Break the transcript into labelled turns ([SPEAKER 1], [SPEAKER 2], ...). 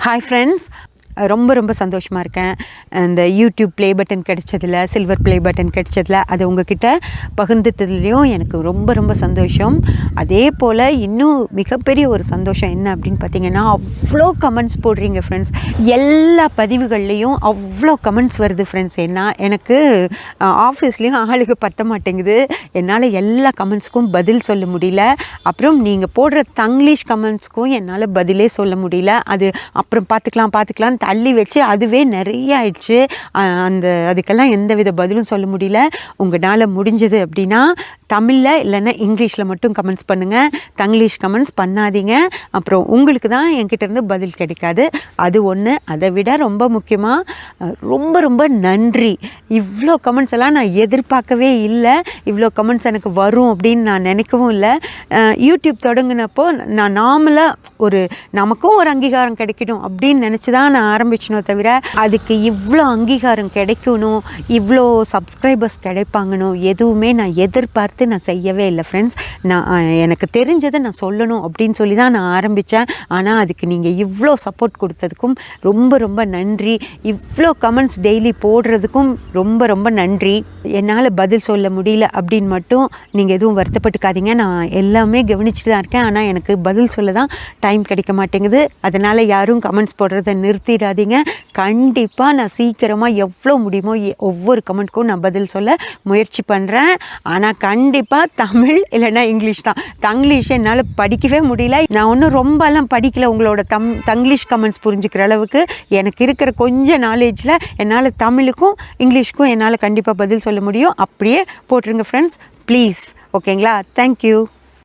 [SPEAKER 1] Hi friends ரொம்ப ரொம்ப சந்தோஷமாக இருக்கேன். இந்த யூடியூப் ப்ளே பட்டன் கிடைச்சதில் சில்வர் ப்ளே பட்டன் கிடைச்சதில் அதை உங்ககிட்ட பகிர்ந்துட்டதுலேயும் எனக்கு ரொம்ப ரொம்ப சந்தோஷம். அதே போல் இன்னும் மிகப்பெரிய ஒரு சந்தோஷம் என்ன அப்படின்னு பார்த்தீங்கன்னா அவ்வளோ கமெண்ட்ஸ் போடுறீங்க ஃப்ரெண்ட்ஸ் எல்லா பதிவுகள்லேயும் அவ்வளோ கமெண்ட்ஸ் வருது ஃப்ரெண்ட்ஸ் என்ன எனக்கு ஆஃபீஸ்லேயும் ஆளுக்கு பத்த மாட்டேங்குது. என்னால் எல்லா கமெண்ட்ஸ்க்கும் பதில் சொல்ல முடியல. அப்புறம் நீங்கள் போடுற தங்கிலீஷ் கமெண்ட்ஸ்க்கும் என்னால் பதிலே சொல்ல முடியல. அது அப்புறம் பார்த்துக்கலாம் பார்த்துக்கலாம் தள்ளி வச்சு அதுவே நிறைய ஆயிடுச்சு. அந்த அதுக்கெல்லாம் எந்த வித பதிலும் சொல்ல முடியல. உங்களால் முடிஞ்சது அப்படின்னா தமிழில் இல்லைன்னா இங்கிலீஷில் மட்டும் கமெண்ட்ஸ் பண்ணுங்கள் தங்கிலீஷ் கமெண்ட்ஸ் பண்ணாதீங்க. அப்புறம் உங்களுக்கு தான் என்கிட்டேருந்து பதில் கிடைக்காது. அது ஒன்று அதை விட ரொம்ப முக்கியமாக ரொம்ப ரொம்ப நன்றி. இவ்வளோ கமெண்ட்ஸ் எல்லாம் நான் எதிர்பார்க்கவே இல்லை. இவ்வளோ கமெண்ட்ஸ் எனக்கு வரும் அப்படின்னு நான் நினைக்கவும் இல்லை. யூடியூப் தொடங்கினப்போ நான் நார்மலாக ஒரு நமக்கும் ஒரு அங்கீகாரம் கிடைக்கணும் அப்படின்னு நினச்சி தான் நான் ஆரம்பிச்சனோ தவிர அதுக்கு இவ்வளோ அங்கீகாரம் கிடைக்கணும் இவ்வளோ சப்ஸ்கிரைபர்ஸ் கிடைப்பாங்கணும் எதுவுமே நான் எதிர்பார்த்து நான் செய்யவே இல்லை ஃப்ரெண்ட்ஸ் நான் எனக்கு தெரிஞ்சதை நான் சொல்லணும் அப்படின்னு சொல்லி தான் நான் ஆரம்பித்தேன் ஆனால் அதுக்கு நீங்கள் இவ்வளோ சப்போர்ட் கொடுத்ததுக்கும் ரொம்ப ரொம்ப நன்றி. இவ்வளோ கமெண்ட்ஸ் டெய்லி போடுறதுக்கும் ரொம்ப ரொம்ப நன்றி. என்னால் பதில் சொல்ல முடியல அப்படின்னு மட்டும் நீங்கள் எதுவும் வருத்தப்பட்டுக்காதீங்க. நான் எல்லாமே கவனிச்சுட்டு தான் இருக்கேன். ஆனால் எனக்கு பதில் சொல்ல தான் டைம் கிடைக்க மாட்டேங்குது. அதனால் யாரும் கமெண்ட்ஸ் போடுறத நிறுத்திடாதீங்க கண்டிப்பாக நான் சீக்கிரமாக எவ்வளோ முடியுமோ ஒவ்வொரு கமெண்ட்க்கும் நான் பதில் சொல்ல முயற்சி பண்ணுறேன் ஆனால் கண்டிப்பாக தமிழ் இல்லைன்னா இங்கிலீஷ் தான். தங்கிலீஷ் என்னால் படிக்கவே முடியல. நான் ஒன்றும் ரொம்பலாம் படிக்கல உங்களோட தம் தங்கிலீஷ் கமெண்ட்ஸ் புரிஞ்சுக்கிற அளவுக்கு. எனக்கு இருக்கிற கொஞ்சம் நாலேஜில் என்னால் தமிழுக்கும் இங்கிலீஷ்க்கும் என்னால் கண்டிப்பாக பதில் சொல்ல முடியும். அப்படியே போட்டுருங்க ஃப்ரெண்ட்ஸ் ப்ளீஸ் ஓகேங்களா தேங்க்யூ